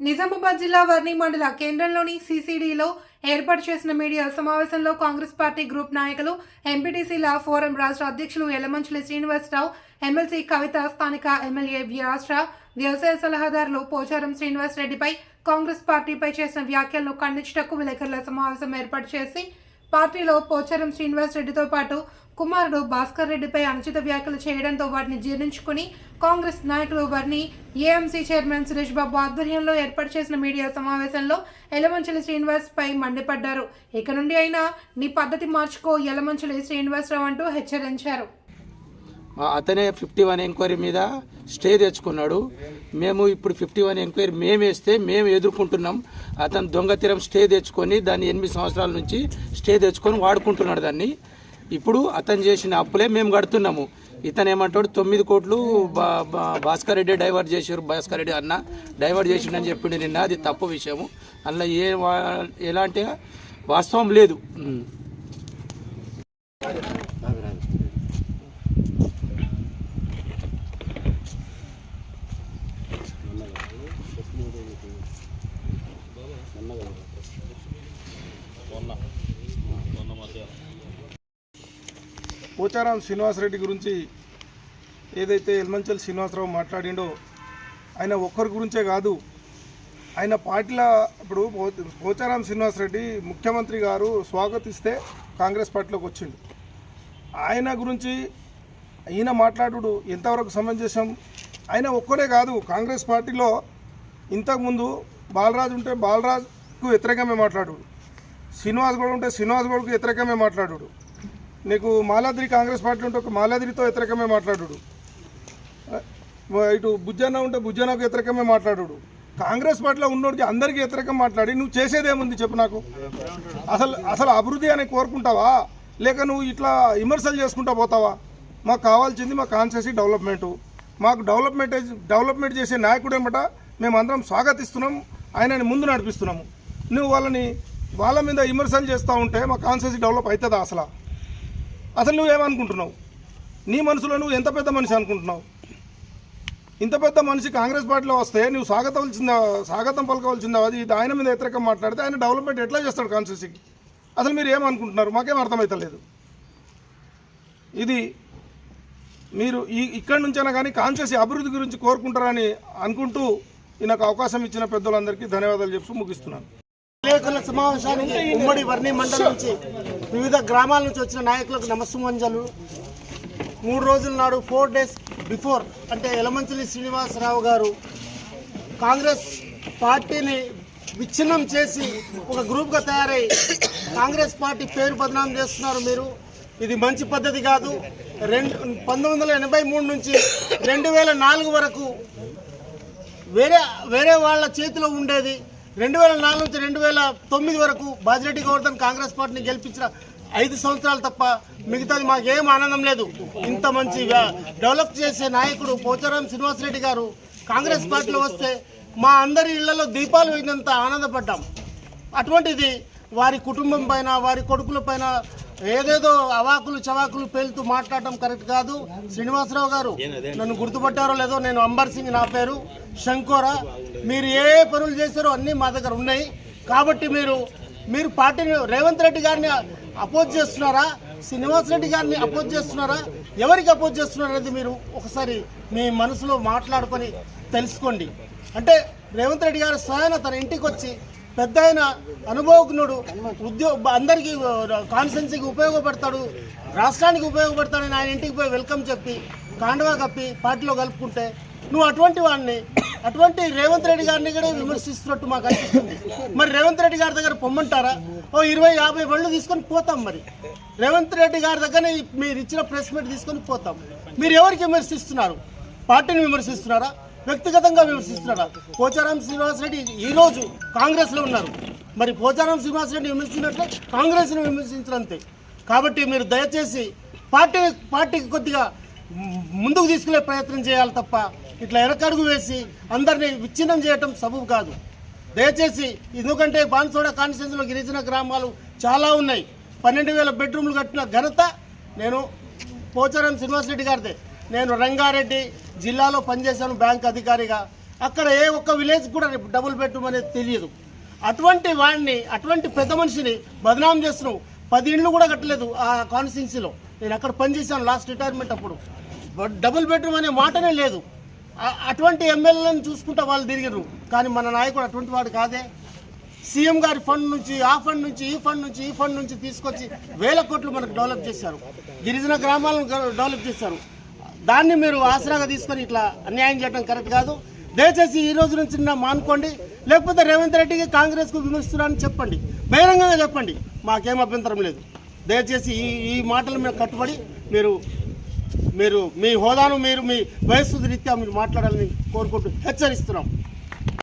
నిజామాబాద్ జిల్లా వర్ణి మండల కేంద్రంలోని సీసీడీలో ఏర్పాటు చేసిన మీడియా సమావేశంలో కాంగ్రెస్ పార్టీ గ్రూప్ నాయకులు ఎంపీటీసీల ఫోరం రాష్ట్ర అధ్యక్షులు యలమంచులి శ్రీనివాసరావు ఎమ్మెల్సీ కవిత స్థానిక ఎమ్మెల్యే రాష్ట్ర వ్యవసాయ సలహాదారులు పోచారం శ్రీనివాస్ రెడ్డిపై కాంగ్రెస్ పార్టీపై చేసిన వ్యాఖ్యలను ఖండించటకు విలేకరుల సమావేశం ఏర్పాటు చేసి పార్టీలో పోచారం శ్రీనివాస్ రెడ్డితో పాటు కుమారుడు భాస్కర్ రెడ్డిపై అనుచిత వ్యాఖ్యలు చేయడంతో వాటిని జీర్ణించుకుని కాంగ్రెస్ నాయకులు వారిని ఏఎంసీ చైర్మన్ సురేష్ బాబు ఆధ్వర్యంలో ఏర్పాటు చేసిన మీడియా సమావేశంలో ఎలమంచలి శ్రీనివాస్పై మండిపడ్డారు. ఇక నుండి అయినా నీ పద్ధతి మార్చుకో ఎలమంచలి శ్రీనివాసరావు అంటూ హెచ్చరించారు. అతనే ఫిఫ్టీ వన్ ఎంక్వైరీ మీద స్టే తెచ్చుకున్నాడు. మేము ఇప్పుడు ఫిఫ్టీ వన్ ఎంక్వైరీ మేము వేస్తే మేము ఎదుర్కొంటున్నాం. అతను దొంగతీరం స్టే తెచ్చుకొని దాన్ని ఎనిమిది సంవత్సరాల నుంచి స్టే తెచ్చుకొని వాడుకుంటున్నాడు దాన్ని. ఇప్పుడు అతను చేసిన అప్పులే మేము కడుతున్నాము. ఇతను ఏమంటాడు తొమ్మిది కోట్లు బా భాస్కర్ రెడ్డి డైవర్ట్ చేశారు. భాస్కర్ రెడ్డి అన్న డైవర్ట్ చేసిండని చెప్పిండు నిన్న అది తప్పు విషయము. అందులో ఏ వా- ఎలాంటి వాస్తవం లేదు. పోచారం శ్రీనివాసరెడ్డి గురించి ఏదైతే ఎల్మంచల్ శ్రీనివాసరావు మాట్లాడిండో ఆయన ఒక్కరి గురించే కాదు ఆయన పార్టీలో ఇప్పుడు పో- పోచారం శ్రీనివాసరెడ్డి ముఖ్యమంత్రి గారు స్వాగతిస్తే కాంగ్రెస్ పార్టీలోకి వచ్చిండు. ఆయన గురించి ఈయన మాట్లాడు ఎంతవరకు సమంజసం? ఆయన ఒక్కరే కాదు కాంగ్రెస్ పార్టీలో ఇంతకుముందు బాలరాజు ఉంటే బాలరాజుకు వ్యతిరేకమే మాట్లాడు శ్రీనివాస్ గౌడ్ ఉంటే శ్రీనివాస్ గౌడ్కు వ్యతిరేకమే మాట్లాడు నీకు మాలాద్రి కాంగ్రెస్ పార్టీ ఉంటే ఒక మాలాద్రితో వ్యతిరేకమే మాట్లాడు ఇటు బుజ్జన్న ఉంటే బుజ్జన్నకు వ్యతిరేకమే మాట్లాడు కాంగ్రెస్ పార్టీలో ఉన్నోడికి అందరికీ వ్యతిరేకం మాట్లాడి నువ్వు చేసేదేముంది చెప్పు నాకు. అసలు అసలు అభివృద్ధి అని కోరుకుంటావా? లేక నువ్వు ఇట్లా విమర్శలు చేసుకుంటా పోతావా? మాకు కావాల్సింది మా కాన్సెసి డెవలప్మెంటు. మాకు డెవలప్మెంట్ డెవలప్మెంట్ చేసే నాయకుడు ఏమట? మేమందరం స్వాగతిస్తున్నాం ఆయనని ముందు నడిపిస్తున్నాము. నువ్వు వాళ్ళని వాళ్ళ మీద విమర్శలు చేస్తూ ఉంటే మా కాన్సెసి డెవలప్ అవుతుందా అసలు? అసలు నువ్వేమనుకుంటున్నావు నీ మనసులో నువ్వు ఎంత పెద్ద మనిషి అనుకుంటున్నావు? ఇంత పెద్ద మనిషి కాంగ్రెస్ పార్టీలో వస్తే నువ్వు స్వాగతవలసిందా స్వాగతం పలకవలసిందా? అది ఆయన మీద వ్యతిరేకం మాట్లాడితే ఆయన డెవలప్మెంట్ ఎట్లా చేస్తాడు కాన్స్టిట్యూన్సీకి? అసలు మీరు ఏమనుకుంటున్నారు? మాకేం అర్థమవుతలేదు ఇది మీరు ఈ ఇక్కడి నుంచైనా కానీ కాన్స్టిట్యూన్సీ అభివృద్ధి గురించి కోరుకుంటారని అనుకుంటూ ఈ నాకు అవకాశం ఇచ్చిన పెద్దలందరికీ ధన్యవాదాలు చెప్తూ ముగిస్తున్నాను. విలేకరుల సమావేశానికి ఉమ్మడి వర్ణి మండలం నుంచి వివిధ గ్రామాల నుంచి వచ్చిన నాయకులకు నమస్సుమంజలు. మూడు రోజుల నాడు ఫోర్ డేస్ బిఫోర్ అంటే యలమంచిలి శ్రీనివాసరావు గారు కాంగ్రెస్ పార్టీని విచ్ఛిన్నం చేసి ఒక గ్రూప్గా తయారై కాంగ్రెస్ పార్టీ పేరు బదనాం చేస్తున్నారు మీరు. ఇది మంచి పద్ధతి కాదు. రెండు పంతొమ్మిది వందల ఎనభై మూడు నుంచి రెండు వేల నాలుగు వరకు వేరే వేరే వాళ్ళ చేతిలో ఉండేది. రెండు వేల నాలుగు నుంచి రెండు వేల తొమ్మిది వరకు బాజిరెడ్డి గౌర్ధన్ కాంగ్రెస్ పార్టీని గెలిపించిన ఐదు సంవత్సరాలు తప్ప మిగతాది మాకేం ఆనందం లేదు. ఇంత మంచి డెవలప్ చేసే నాయకుడు పోచారం శ్రీనివాసరెడ్డి గారు కాంగ్రెస్ పార్టీలో వస్తే మా అందరి ఇళ్ళలో దీపాలు వేయినంత ఆనందపడ్డాం. అటువంటిది వారి కుటుంబం పైన వారి కొడుకుల పైన ఏదేదో అవాకులు చవాకులు పేలుతూ మాట్లాడటం కరెక్ట్ కాదు. శ్రీనివాసరావు గారు నన్ను గుర్తుపట్టారో లేదో నేను అంబర్ సింగ్ నా పేరు శంకోరా. మీరు ఏ పనులు చేశారో అన్నీ మా దగ్గర ఉన్నాయి. కాబట్టి మీరు మీరు పార్టీని రేవంత్ రెడ్డి గారిని అపోజ్ చేస్తున్నారా? శ్రీనివాస్ రెడ్డి గారిని అపోజ్ చేస్తున్నారా? ఎవరికి అపోజ్ చేస్తున్నారు అనేది మీరు ఒకసారి మీ మనసులో మాట్లాడుకొని తెలుసుకోండి. అంటే రేవంత్ రెడ్డి గారు స్వయాన తన ఇంటికి వచ్చి పెద్ద ఆయన అనుభవజ్ఞుడు. ఉద్యోగ అందరికీ కాన్స్టెన్సీకి ఉపయోగపడతాడు. రాష్ట్రానికి ఉపయోగపడతాడని ఆయన ఇంటికి పోయి వెల్కమ్ చెప్పి కాండవా కప్పి పార్టీలో కలుపుకుంటే నువ్వు అటువంటి వాడిని అటువంటి రేవంత్ రెడ్డి గారిని కూడా విమర్శిస్తున్నట్టు మాకు అనిపిస్తుంది. మరి రేవంత్ రెడ్డి గారి దగ్గర పొమ్మంటారా? ఓ ఇరవై యాభై బళ్ళు తీసుకొని పోతాం మరి. రేవంత్ రెడ్డి గారి దగ్గరనే మీరు ఇచ్చిన ప్రెస్ మీట్ తీసుకొని పోతాం. మీరు ఎవరికి విమర్శిస్తున్నారు? పార్టీని విమర్శిస్తున్నారా? వ్యక్తిగతంగా విమర్శిస్తున్నారా పోచారం శ్రీనివాసరెడ్డి రెడ్డి ఈరోజు కాంగ్రెస్లో ఉన్నారు. మరి పోచారం శ్రీనివాసరెడ్డి విమర్శించినట్లే కాంగ్రెస్ను విమర్శించినంతే కాబట్టి మీరు దయచేసి పార్టీ పార్టీకి కొద్దిగా ముందుకు తీసుకునే ప్రయత్నం చేయాలి తప్ప ఇట్లా ఎరకడుగు వేసి అందరినీ విచ్ఛిన్నం చేయటం సబబు కాదు. దయచేసి ఎందుకంటే బాన్సోడ కాన్స్టిట్యూన్సీలో గిరిజన గ్రామాలు చాలా ఉన్నాయి. పన్నెండు వేల బెడ్రూమ్లు కట్టిన ఘనత నేను పోచారం శ్రీనివాసరెడ్డి గారిదే. నేను రంగారెడ్డి జిల్లాలో పనిచేశాను బ్యాంక్ అధికారిగా. అక్కడ ఏ ఒక్క విలేజ్ కూడా రేపు డబుల్ బెడ్రూమ్ అనేది తెలియదు. అటువంటి వాడిని అటువంటి పెద్ద మనిషిని బదనాం చేస్తున్నావు. పది ఇండ్లు కూడా కట్టలేదు ఆ కాన్స్టిట్యున్సీలో. నేను అక్కడ పనిచేశాను లాస్ట్ రిటైర్మెంట్ అప్పుడు. డబుల్ బెడ్రూమ్ అనే మాటనే లేదు. అటువంటి ఎమ్మెల్యేలను చూసుకుంటా వాళ్ళు తిరిగిరు కానీ మన నాయకుడు అటువంటి వాడు కాదే. సీఎం గారి ఫండ్ నుంచి ఆ ఫండ్ నుంచి ఈ ఫండ్ నుంచి ఈ ఫండ్ నుంచి తీసుకొచ్చి వేల కోట్లు మనకు డెవలప్ చేశారు. గిరిజన గ్రామాలను డెవలప్ చేశారు. దాన్ని మీరు ఆసరాగా తీసుకొని ఇట్లా అన్యాయం చేయడం కరెక్ట్ కాదు. దయచేసి ఈ రోజు నుంచి మానుకోండి. లేకపోతే రేవంత్ రెడ్డికి కాంగ్రెస్కు విమర్శిస్తున్నారని చెప్పండి. బహిరంగంగా చెప్పండి. మాకేం అభ్యంతరం లేదు. దయచేసి ఈ ఈ మాటల మీద కట్టుబడి మీరు మీరు మీ హోదాను మీరు మీ వయస్సు రీత్యా మీరు మాట్లాడాలని కోరుకుంటూ హెచ్చరిస్తున్నాం.